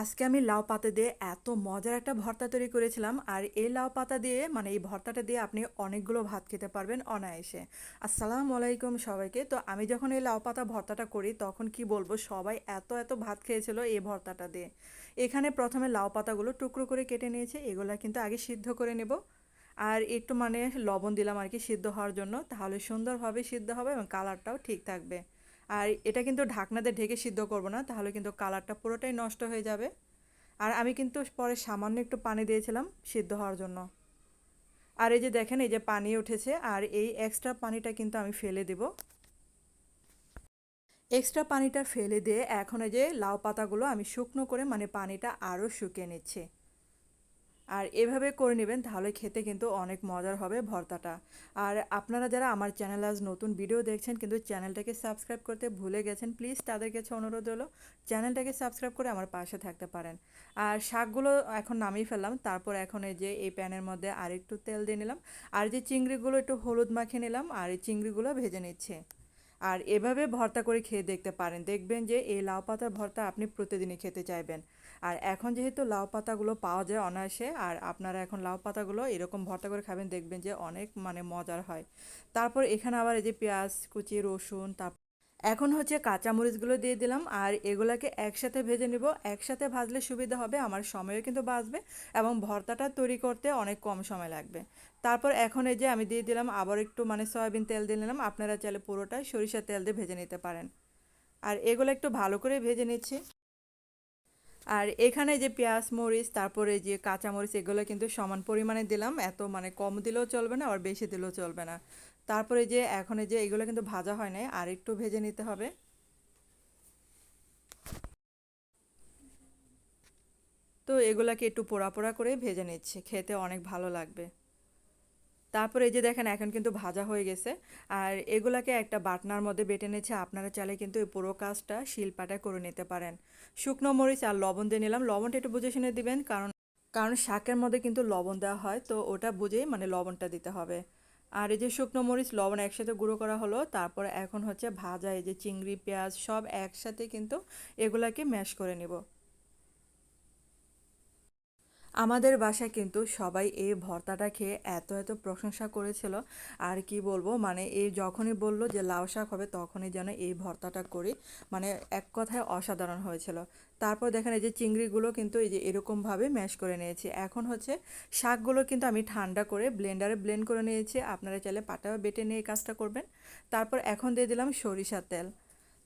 আজকে আমি লাউ পাতা দিয়ে এত মজার একটা ভর্তা তৈরি করেছিলাম, আর এই লাউ পাতা দিয়ে মানে এই ভর্তাটা দিয়ে আপনি অনেকগুলো ভাত খেতে পারবেন অনায়াসে। আসসালামু আলাইকুম সবাইকে। তো আমি যখন এই লাউ পাতা ভর্তাটা করি, তখন কি বলব, সবাই এত এত ভাত খেয়েছিল এই ভর্তাটা দিয়ে। এখানে প্রথমে লাউ পাতাগুলো টুকরো করে কেটে নিয়েছে, এগুলা কিন্তু আগে সিদ্ধ করে নেব। আর একটু মানে লবণ দিলাম আর কি সিদ্ধ হওয়ার জন্য, তাহলে সুন্দরভাবে সিদ্ধ হবে এবং কালারটাও ঠিক থাকবে। আর এটা কিন্তু ঢাকনাতে ঢেকে সিদ্ধ করব না, তাহলে কিন্তু কালারটা পুরোটাই নষ্ট হয়ে যাবে। আর আমি কিন্তু পরে সামান্য একটু পানি দিয়েছিলাম সিদ্ধ হওয়ার জন্য। আর এই যে দেখেন, এই যে পানি উঠেছে, আর এই এক্সট্রা পানিটা কিন্তু আমি ফেলে দেব। এক্সট্রা পানিটা ফেলে দিয়ে এখন এই যে লাউ পাতাগুলো আমি শুকনো করে মানে পানিটা আরও শুকিয়ে নিচ্ছি। আর এভাবে করে নেবেন, তাহলে খেতে কিন্তু অনেক মজার হবে ভর্তাটা। আর আপনারা যারা আমার চ্যানেল আজ নতুন ভিডিও দেখছেন, কিন্তু চ্যানেলটাকে সাবস্ক্রাইব করতে ভুলে গেছেন প্লিজ তাদের কাছে অনুরোধ হলো চ্যানেলটাকে সাবস্ক্রাইব করে আমার পাশে থাকতে পারেন। আর শাকগুলো এখন নামিয়ে ফেললাম, তারপর এখন এই যে, এই প্যানের মধ্যে আর একটু তেল দিয়ে নিলাম। আর যে চিংড়িগুলো একটু হলুদ মাখিয়ে নিলাম, আর এই চিংড়িগুলো ভেজে নিচ্ছে। আর এভাবে ভর্তা করে খেয়ে দেখতে পারেন। দেখবেন যে এই লাউ পাতার ভর্তা আপনি প্রতিদিনই খেতে চাইবেন। আর এখন যেহেতু লাউ পাতাগুলো পাওয়া যায় অনায়াসে, আর আপনারা এখন লাউ পাতাগুলো এরকম ভর্তা করে খাবেন, দেখবেন যে অনেক মানে মজার হয়। তারপর এখানে আবার এই যে পেঁয়াজ কুচি, রসুন তারপর এখন হচ্ছে কাঁচামরিচগুলো দিয়ে দিলাম আর এগুলাকে একসাথে ভেজে নেব। একসাথে ভাজলে সুবিধা হবে, আমার সময়ও কিন্তু বাঁচবে এবং ভর্তাটা তৈরি করতে অনেক কম সময় লাগবে। তারপর এখন এই যে আমি দিয়ে দিলাম আবার একটু মানে সয়াবিন তেল দিয়ে নিলাম, আপনারা চাইলে পুরোটাই সরিষার তেল দিয়ে ভেজে নিতে পারেন। আর এগুলো একটু ভালো করে ভেজে নিচ্ছি। আর এখানে যে পেঁয়াজ, মরিচ, তারপরে যে কাঁচামরিচ এগুলো কিন্তু সমান পরিমাণে দিলাম। এত মানে কম দিলেও চলবে না আর বেশি দিলেও চলবে না। তারপরে যে এখন যে এগুলো কিন্তু ভাজা হয় নাই, আর একটু ভেজে নিতে হবে। তো এগুলাকে একটু পোড়া পোড়া করে ভেজে নিচ্ছে, খেতে অনেক ভালো লাগবে। তারপরে এই যে দেখেন, এখন কিন্তু ভাজা হয়ে গেছে। আর এগুলাকে একটা বাটনার মধ্যে বেটে নিয়েছে আপনারা চাইলে কিন্তু এই পুরো কাজটা শিলপাটা করে নিতে পারেন। শুকনো মরিচ আর লবণ দিয়ে নিলাম। লবণটা একটু বুঝে শুনে দিবেন, কারণ কারণ শাকের মধ্যে কিন্তু লবণ দেওয়া হয়, তো ওটা বুঝেই মানে লবণটা দিতে হবে। আর এই যে শুকনো মরিচ, লবণ একসাথে গুঁড়ো করা হলো, তারপর এখন হচ্ছে ভাজা, এই যে চিংড়ি, পেঁয়াজ সব একসাথে কিন্তু এগুলাকে ম্যাশ করে নেব। আমাদের বাসায় কিন্তু সবাই এই ভর্তাটা খেয়ে এত এত প্রশংসা করেছিল। আর কি বলব মানে এই যখনই বলল যে লাউ শাক হবে তখনই যেন এই ভর্তাটা করি। মানে এক কথায় অসাধারণ হয়েছিল। তারপর দেখেন এই যে চিংড়িগুলো কিন্তু এই যে এরকমভাবে ম্যাশ করে নিয়েছি। এখন হচ্ছে শাকগুলো কিন্তু আমি ঠান্ডা করে ব্লেন্ডারে ব্লেন্ড করে নিয়েছি। আপনারা চাইলে পাটা বেটে নিয়ে কাজটা করবেন। তারপর এখন দিয়ে দিলাম সরিষার তেল।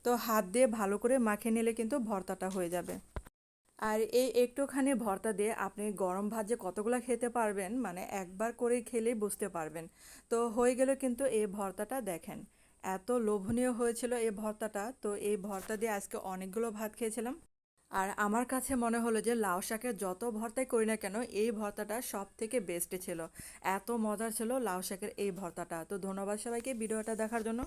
তো হাত দিয়ে ভালো করে মাখিয়ে নিলে কিন্তু ভর্তাটা হয়ে যাবে। আর এই একটুখানি ভর্তা দিয়ে আপনি গরম ভাত যে কতগুলো খেতে পারবেন মানে একবার করে খেলেই বুঝতে পারবেন। তো হয়ে গেল কিন্তু এই ভর্তাটা, দেখেন এত লোভনীয় হয়েছিল এই ভর্তাটা। তো এই ভর্তা দিয়ে আজকে অনেকগুলো ভাত খেয়েছিলাম। আর আমার কাছে মনে হলো যে লাউ শাকের যত ভর্তাই করি না কেন, এই ভর্তাটা সব থেকে বেস্ট ছিল। এত মজার ছিল লাউ শাকের এই ভর্তাটা। তো ধন্যবাদ সবাইকে ভিডিওটা দেখার জন্য।